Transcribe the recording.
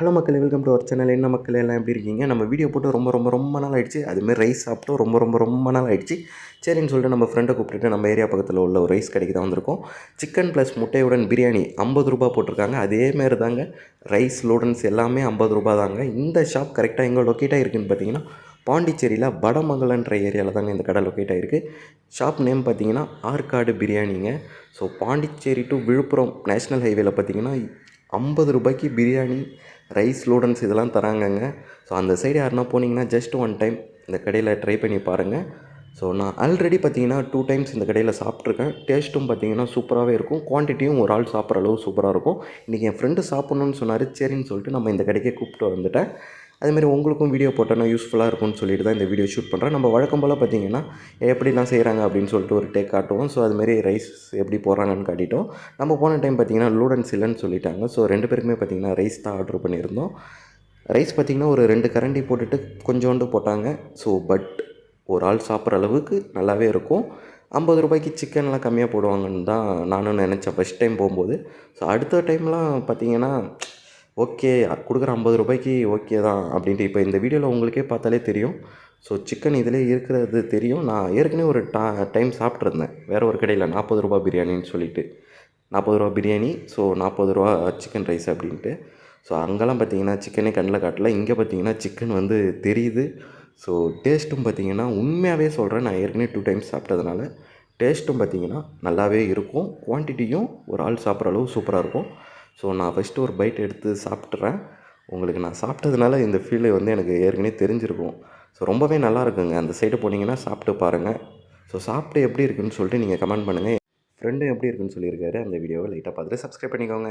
Hello மக்கள் welcome to our channel என்ன மக்கள் எல்லாம் எப்படி இருக்கீங்க? நம்ம வீடியோ போட்டு ரொம்ப ரொம்ப ரொம்ப நாள் ஆயிடுச்சு. அதுமாரி ரைஸ் சாப்பிட்டோம் ரொம்ப ரொம்ப ரொம்ப நாள் ஆயிடுச்சு. சரின்னு சொல்லிட்டு நம்ம ஃப்ரெண்டை கூப்பிட்டுட்டு நம்ம ஏரியா பக்கத்தில் உள்ள ஒரு ரைஸ் கடைக்கு தான் வந்திருக்கோம். சிக்கன் ப்ளஸ் முட்டையுடன் பிரியாணி ஐம்பது ரூபா போட்டிருக்காங்க. அதேமாரி தாங்க ரைஸ் லூடன்ஸ் எல்லாமே ஐம்பது ரூபா தாங்க. இந்த ஷாப் கரெக்டாக எங்கே லொக்கேட்டாக இருக்குதுன்னு பார்த்தீங்கன்னா பாண்டிச்சேரியில் வடமங்கலன்ற ஏரியாவில் தாங்க இந்த கடை லொக்கேட் ஆகிருக்கு ஷாப் நேம் பார்த்தீங்கன்னா Arcot பிரியாணிங்க. So Pondicherry to Villupuram national ஹைவேல பார்த்தீங்கன்னா ஐம்பது ரூபாய்க்கு பிரியாணி ரைஸ் லூடன்ஸ் இதெல்லாம் தராங்கங்க. ஸோ அந்த சைடு யாருன்னா போனீங்கன்னா ஜஸ்ட் ஒன் டைம் இந்த கடையில் ட்ரை பண்ணி பாருங்கள் ஸோ நான் ஆல்ரெடி பார்த்தீங்கன்னா டூ டைம்ஸ் இந்த கடையில் சாப்பிட்ருக்கேன் டேஸ்ட்டும் பார்த்தீங்கன்னா சூப்பராகவே இருக்கும். குவான்டிட்டியும் ஒரு ஆள் சாப்பிட்ற அளவு சூப்பராக இருக்கும். இன்றைக்கி என் ஃப்ரெண்டு சாப்பிட்ணுன்னு சொன்னார். சரின்னு சொல்லிட்டு நம்ம இந்த கடைக்கே கூப்பிட்டு வந்துட்டேன். அதேமாதிரி உங்களுக்கும் வீடியோ போட்டோன்னா யூஸ்ஃபுல்லாக இருக்கும்னு சொல்லிட்டு தான் இந்த வீடியோ ஷூட் பண்ணுறேன் நம்ம வழக்கம் போல் பார்த்தீங்கன்னா எப்படிலாம் செய்கிறாங்க அப்படின்னு சொல்லிட்டு ஒரு டேக் காட்டுவோம். ஸோ அதுமாரி ரைஸ் எப்படி போடுறாங்கன்னு காட்டிட்டோம். நம்ம போன டைம் பார்த்தீங்கன்னா லூடன்ஸ் இல்லைன்னு சொல்லிட்டாங்க. ஸோ ரெண்டு பேருக்குமே பார்த்தீங்கன்னா ரைஸ் தான் ஆர்டர் பண்ணியிருந்தோம். ரைஸ் பார்த்திங்கன்னா ஒரு ரெண்டு கரண்டி போட்டுட்டு கொஞ்சோண்டு போட்டாங்க. ஸோ பட் ஒரு ஆள் சாப்பிட்ற அளவுக்கு நல்லாவே இருக்கும். ஐம்பது ரூபாய்க்கு சிக்கன்லாம் கம்மியாக போடுவாங்கன்னு தான் நானும் நினச்சேன். ஃபஸ்ட் டைம் போகும்போது. ஸோ அடுத்த டைம்லாம் பார்த்திங்கன்னா ஓகே கொடுக்குற ஐம்பது ரூபாய்க்கு ஓகே தான் அப்படின்ட்டு இப்போ இந்த வீடியோவில் உங்களுக்கே பார்த்தாலே தெரியும். ஸோ சிக்கன் இதிலே இருக்கிறது தெரியும். நான் ஏற்கனவே ஒரு டா டைம் சாப்பிட்ருந்தேன். வேறு ஒரு கடையில் நாற்பது ரூபா பிரியாணின்னு சொல்லிட்டு. நாற்பது ரூபா பிரியாணி ஸோ நாற்பது ரூபா சிக்கன் ரைஸ் அப்படின்ட்டு. ஸோ அங்கெல்லாம் பார்த்தீங்கன்னா சிக்கனே கண்ணில் காட்டல. இங்கே பார்த்தீங்கன்னா சிக்கன் வந்து தெரியுது. ஸோ டேஸ்ட்டும் பார்த்தீங்கன்னா உண்மையாகவே சொல்கிறேன் நான் ஏற்கனவே டூ டைம்ஸ் சாப்பிட்டதுனால. டேஸ்ட்டும் பார்த்தீங்கன்னா நல்லாவே இருக்கும். குவான்டிட்டியும் ஒரு ஆள் சாப்பிட்ற அளவு சூப்பராக இருக்கும். ஸோ நான் ஃபஸ்ட்டு ஒரு பைட் எடுத்து சாப்பிட்றேன் உங்களுக்கு நான் சாப்பிட்டதுனால இந்த ஃபீல் வந்து எனக்கு ஏற்கனவே தெரிஞ்சிருக்கும். ஸோ ரொம்பவே நல்லா இருக்குங்க. அந்த சைடு போனீங்கன்னா சாப்பிட்டு பாருங்கள் ஸோ சாப்பிட்டு எப்படி இருக்குன்னு சொல்லிட்டு நீங்கள் கமெண்ட் பண்ணுங்கள் ஃப்ரெண்டும் எப்படி இருக்குன்னு சொல்லியிருக்காரு. அந்த வீடியோவை லைட்டாக பார்த்துட்டு சப்ஸ்கிரைப் பண்ணிக்கோங்க.